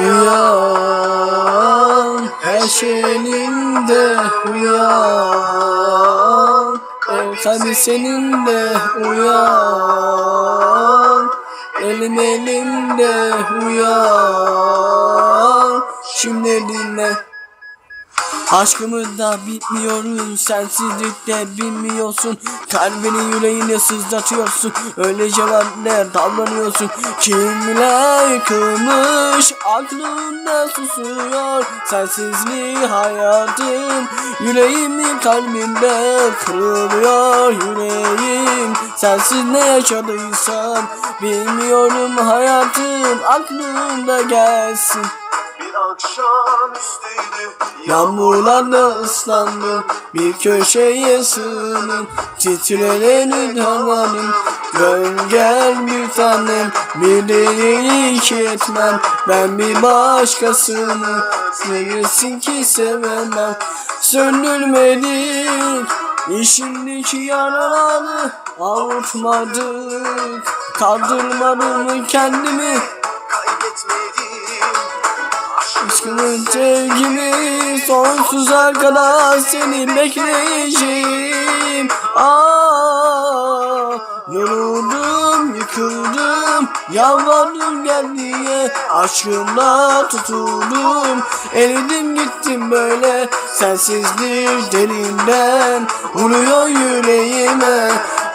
Uyan her şeyinde uyan Hadi senin de uyan Elim elimde uyan Şimdi dinle Aşkımız da bitmiyoruz Sensizlikte bilmiyorsun Kalbini yüreğine sızlatıyorsun. Öyle cevaplar davranıyorsun Kimler yıkılmış Aklında susuyor Sensizliği hayatım Yüreğimi kalbimde kırılıyor yüreğim. Sensiz ne yaşadıysam Bilmiyorum hayatım Aklımda gelsin Bir akşam üstüydü Yağmurlarla ıslandım Bir köşeye sığındım Titreyen havanın Dön gel bir tanem. Bir delilik etmem Ben bir başkasını. Sevmesin ki sevemem Söndürmedik. İçimdeki yaraları Avutmadık. Kaldırmadım kendimi Aşkımın sevgimi sonsuza kadar seni bekleyeceğim. Aa, yoruldum, yıkıldım, yalvardım gel diye aşkımla tutuldum. Eridim gittim böyle sensizlik derinden vuruyor yüreğime.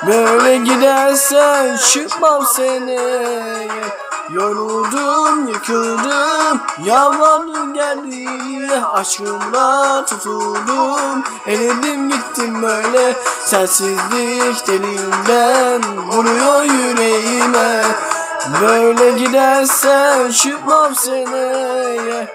Böyle gidersen çıkmam seneye. Yoruldum, yıkıldım, yalvardım geldi Aşkımla tutuldum, eridim gittim böyle Sensizlik deliğimden vuruyor yüreğime. Böyle gidersen çıkmam sene